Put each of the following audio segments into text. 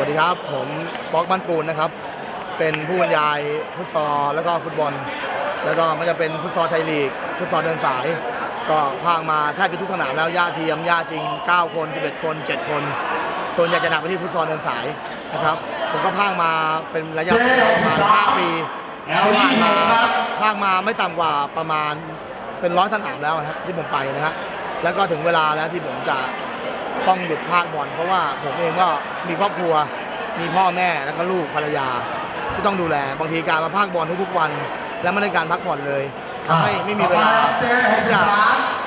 วัสดีครับ ผมป๊อกบ้านปูนนะครับ เป็นผู้บรรยายฟุตซอลแล้วก็ฟุตบอล แล้วก็มันจะเป็นฟุตซอลไทยลีก ฟุตซอลเดินสาย ก็พากมาแทบจะทุกสนามแล้วย่าเทียมย่าจริง 9 คน11คน 7 คน ส่วนใหญ่จะหนักไปที่ฟุตซอลเดินสายนะครับ ผมก็พากมาเป็นระยะประมาณ5ปีที่ผ่านมาพากมาไม่ต่ำกว่าประมาณเป็นร้อยสนามแล้วนะที่ผมไปนะฮะแล้วก็ถึงเวลาแล้วที่ผมจะ ต้องหยุดภาคบอลเพราะว่าผมเองก็มีครอบครัว มีพ่อแม่แล้วก็ลูกภรรยา ที่ต้องดูแลบางทีการมาภาคบอลทุกๆวัน แล้วไม่ได้การพักผ่อนเลยทำให้ไม่มีเวลาที่จะ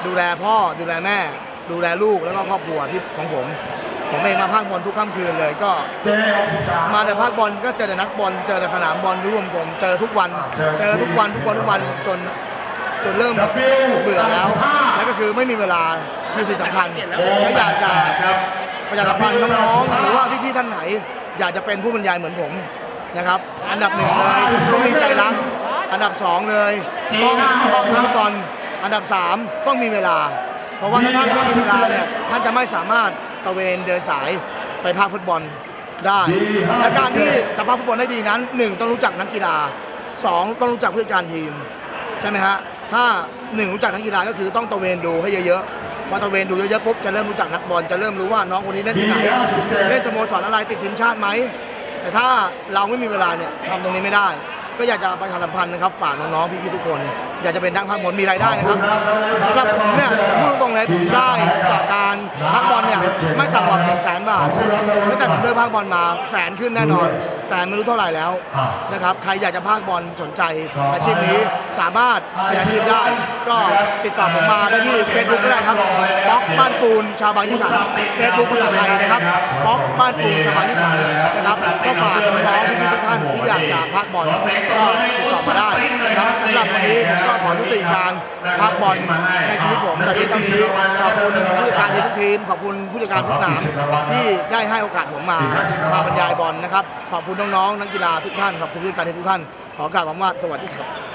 ดูแลพ่อดูแลแม่ ดูแลลูกแล้วก็ครอบครัวที่ของผมผมเองมาภาคบอลทุกค่ำคืนเลยก็มาแต่ภาคบอลก็เจอแต่นักบอลเจอแต่สนามบอลร่วมผมเจอทุกวัน เจอทุกวันทุกวันทุกวันจนจนเริ่มเบื่อแล้วแล้วก็คือไม่มีเวลา คือสิ่งสำคัญก็อยากจะประชาสัมพันธ์น้องๆหรือว่าพี่ๆท่านไหน อยากจะเป็นผู้บรรยายเหมือนผมนะครับ อันดับหนึ่งเลยต้องมีใจรัก อันดับสองเลยต้องชอบฟุตบอลอันดับสามต้องมีเวลา เพราะว่าถ้าท่านไม่มีเวลาเนี่ยท่านจะไม่สามารถตระเวนเดินสายไปภาคฟุตบอลได้และการที่จะพาฟุตบอลได้ดีนั้นหนึ่งต้องรู้จักนักกีฬาสองต้องรู้จักผู้จัดการทีมใช่ไหมฮะถ้าหนึ่งรู้จักนักกีฬาก็คือต้องตระเวนดูให้เยอะๆ พอตระเวนดูเยอะๆปุ๊บจะเริ่มรู้จักนักบอลจะเริ่มรู้ว่าน้องคนนี้เล่นที่ไหนเล่นสโมสรอะไรติดทีมชาติไหมแต่ถ้าเราไม่มีเวลาเนี่ยทำตรงนี้ไม่ได้ ก็อยากจะประชาสัมพันธ์นะครับฝากน้องๆพี่ๆทุกคนอยากจะเป็นนักพากย์บอลมีรายได้นะครับสำหรับผมเนี่ยพูดตรงๆเลยผมได้จากการพักบอลเนี่ยไม่ต่ำกว่าหนึ่งแสนบาทตั้งแต่ผมเริ่มพักบอลมาแสนขึ้นแน่นอน แต่ไม่รู้เท่าไหร่แล้วนะครับใครอยากจะพากย์บอลสนใจอาชีพนี้สามารถเป็นอาชีพได้ ก็ติดต่อผมมาได้ที่เฟซบุ๊กก็ได้ครับป๊อกบ้านปูนชาวบางยี่ขันเฟซบุ๊กภาษาไทยนะครับป๊อกบ้านปูนชาวบางยี่ขันนะครับก็ฝากน้องๆพี่ๆทุกท่านที่อยากจะพากย์บอลก็ติดต่อมาได้นะครับสำหรับวันนี้ผมก็ขอยุติการพากบอลในชีวิตผมแต่ที่ตอนนี้ขอบคุณผู้จัดการทีทุกทีม ขอบคุณผู้จัดการทุกหนามที่ได้ให้โอกาสผมมามาบรรยายบอลนะครับ ขอบคุณน้องๆนักกีฬาทุกท่าน ขอบคุณผู้จัดการทีทุกท่าน ขอกราบคำว่าสวัสดีครับ